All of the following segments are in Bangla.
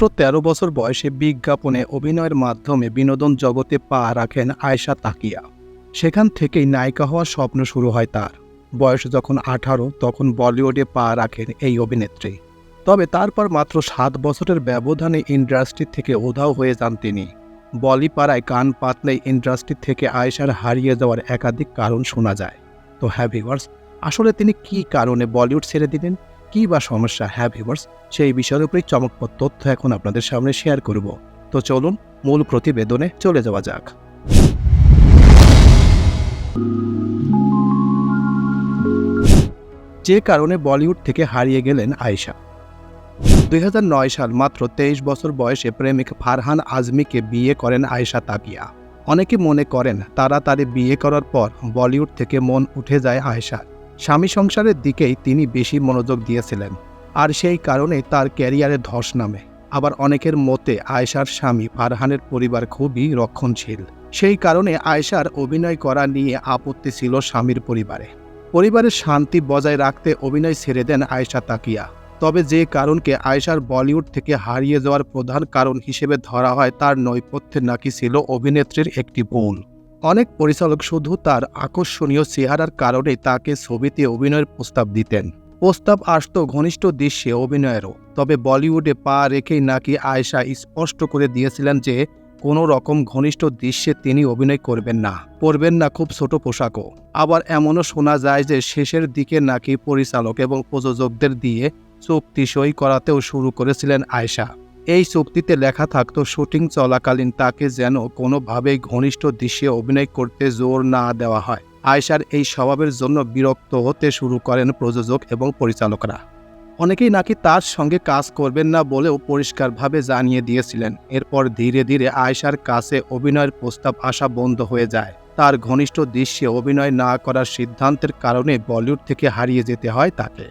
মাত্র ১৩ বছর বয়সে বিজ্ঞাপনে অভিনয়ের মাধ্যমে বিনোদন জগতে পা রাখেন আয়েশা তাকিয়া। সেখান থেকেই নায়িকা হওয়ার স্বপ্ন শুরু হয় তার। বয়স যখন আঠারো, তখন বলিউডে পা রাখেন এই অভিনেত্রী। তবে তারপর মাত্র সাত বছরের ব্যবধানে ইন্ডাস্ট্রি থেকে উধাও হয়ে যান তিনি। বলিপাড়ায় কান পাতলেই ইন্ডাস্ট্রি থেকে আয়েশার হারিয়ে যাওয়ার একাধিক কারণ শোনা যায়। তো হ্যাঁ ভিভার্স আসলে তিনি কী কারণে বলিউড ছেড়ে দিলেন? কী বা সমস্যা হ্যাঁ ভিভার্স সেই বিষয়ের উপরেই চমকপ্রদ তথ্য এখন আপনাদের সামনে শেয়ার করব। তো চলুন মূল প্রতিবেদনে চলে যাওয়া যাক। যে কারণে বলিউড থেকে হারিয়ে গেলেন আয়েশা। দুই হাজার নয় সাল মাত্র তেইশ বছর বয়সে প্রেমিক ফারহান আজমিকে বিয়ে করেন আয়েশা তাকিয়া অনেকে মনে করেন তাড়াতাড়ি বিয়ে করার পর বলিউড থেকে মন উঠে যায় আয়েশার। স্বামী সংসারের দিকেই তিনি বেশি মনোযোগ দিয়েছিলেন, আর সেই কারণে তার ক্যারিয়ারে ধস নামে। আবার অনেকের মতে আয়েশার স্বামী ফারহানের পরিবার খুবই রক্ষণশীল। সেই কারণে আয়েশার অভিনয় করা নিয়ে আপত্তি ছিল স্বামীর পরিবারে। পরিবারের শান্তি বজায় রাখতে অভিনয় ছেড়ে দেন আয়েশা তাকিয়া। তবে যে কারণকে আয়েশার বলিউড থেকে হারিয়ে যাওয়ার প্রধান কারণ হিসেবে ধরা হয় তার নৈপথ্যে নাকি ছিল অভিনেত্রীর একটি ভুল। অনেক পরিচালক শুধু তার আকর্ষণীয় চেহারার কারণে তাকে ছবিতে অভিনয়ের প্রস্তাব দিতেন। প্রস্তাব আসত ঘনিষ্ঠ দৃশ্যে অভিনয়েরও। তবে বলিউডে পা রেখেই নাকি আয়েশা স্পষ্ট করে দিয়েছিলেন যে, কোনো রকম ঘনিষ্ঠ দৃশ্যে তিনি অভিনয় করবেন না, পরবেন না খুব ছোট পোশাকও। আবার এমনও শোনা যায় যে, শেষের দিকে নাকি পরিচালক এবং প্রযোজকদের দিয়ে চুক্তি সই করাতেও শুরু করেছিলেন আয়েশা। এই চুক্তিতে লেখা থাকতো, শুটিং চলাকালীন তাকে যেন কোনোভাবেই ঘনিষ্ঠ দৃশ্যে অভিনয় করতে জোর না দেওয়া হয়। আয়েশার এই স্বভাবের জন্য বিরক্ত হতে শুরু করেন প্রযোজক এবং পরিচালকরা। অনেকেই নাকি তার সঙ্গে কাজ করবেন না বলেও পরিষ্কারভাবে জানিয়ে দিয়েছিলেন। এরপর ধীরে ধীরে আয়েশার কাছে অভিনয়ের প্রস্তাব আসা বন্ধ হয়ে যায়। তার ঘনিষ্ঠ দৃশ্যে অভিনয় না করার সিদ্ধান্তের কারণে বলিউড থেকে হারিয়ে যেতে হয় তাকে।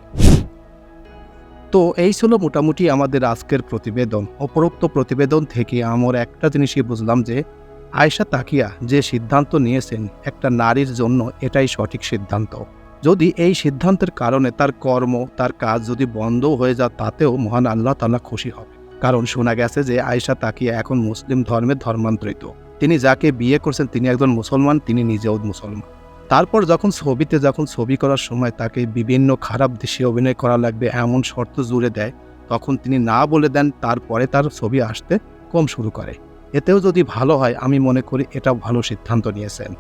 তো এই ছিল মোটামুটি আমাদের আজকের প্রতিবেদন। উপরোক্ত প্রতিবেদন থেকে আমার একটা জিনিসই বুঝলাম যে, আয়েশা তাকিয়া যে সিদ্ধান্ত নিয়েছেন একটা নারীর জন্য এটাই সঠিক সিদ্ধান্ত। যদি এই সিদ্ধান্তের কারণে তার কর্ম, তার কাজ যদি বন্ধ হয়ে যায়, তাতেও মহান আল্লাহ তালা খুশি হবে। কারণ শোনা গেছে যে, আয়েশা তাকিয়া এখন মুসলিম ধর্মের ধর্মান্তরিত। তিনি যাকে বিয়ে করছেন, তিনি একজন মুসলমান, তিনি নিজেও মুসলমান। তারপর যখন ছবিতে, যখন ছবি করার সময় তাকে বিভিন্ন খারাপ দৃশ্যে অভিনয় করা লাগবে, এমন শর্ত জুড়ে দেয়, তখন তিনি না বলে দেন, তারপরে তার ছবি আসতে কম শুরু করে। এতেও যদি ভালো হয়, আমি মনে করি এটাও ভালো সিদ্ধান্ত নিয়েছেন।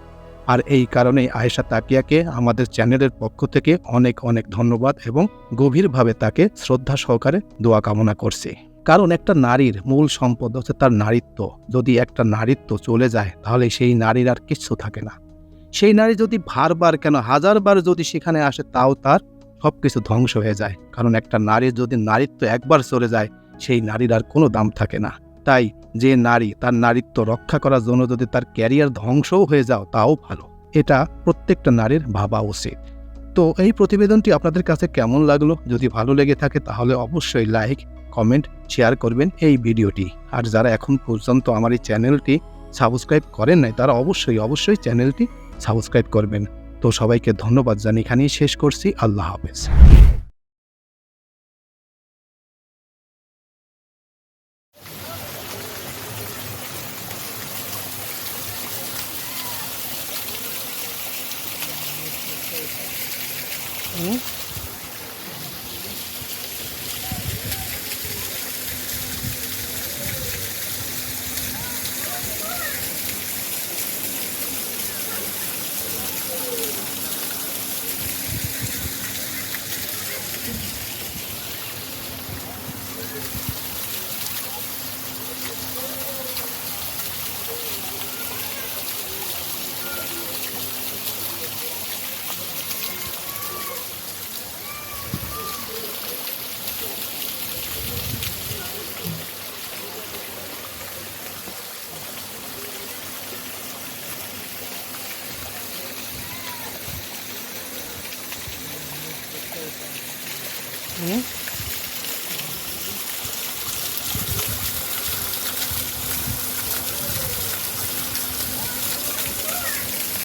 আর এই কারণেই আয়েশা তাকিয়াকে আমাদের চ্যানেলের পক্ষ থেকে অনেক অনেক ধন্যবাদ এবং গভীরভাবে তাকে শ্রদ্ধা সহকারে দোয়া কামনা করছি। কারণ একটা নারীর মূল সম্পদ হচ্ছে তার নারীত্ব। যদি একটা নারীত্ব চলে যায়, তাহলে সেই নারীর আর কিচ্ছু থাকে না। সেই নারী যদি বারবার কেন, হাজারবার যদি সেখানে আসে, তাও তার সব কিছু ধ্বংস হয়ে যায়। কারণ একটা নারীর যদি নারীত্ব একবার চলে যায়, সেই নারীর আর কোনো দাম থাকে না। তাই যে নারী তার নারীত্ব রক্ষা করার জন্য যদি তার ক্যারিয়ার ধ্বংসও হয়ে যাও, তাও ভালো। এটা প্রত্যেকটা নারীর ভাবা উচিত। তো এই প্রতিবেদনটি আপনাদের কাছে কেমন লাগল? যদি ভালো লেগে থাকে, তাহলে অবশ্যই লাইক, কমেন্ট, শেয়ার করবেন এই ভিডিওটি। আর যারা এখন পর্যন্ত আমার এই চ্যানেলটি সাবস্ক্রাইব করেন নাই, তারা অবশ্যই অবশ্যই চ্যানেলটি সাবস্ক্রাইব করবেন। তো সবাইকে ধন্যবাদ জানি এখানেই শেষ করছি। আল্লাহ হাফেজ। Okay.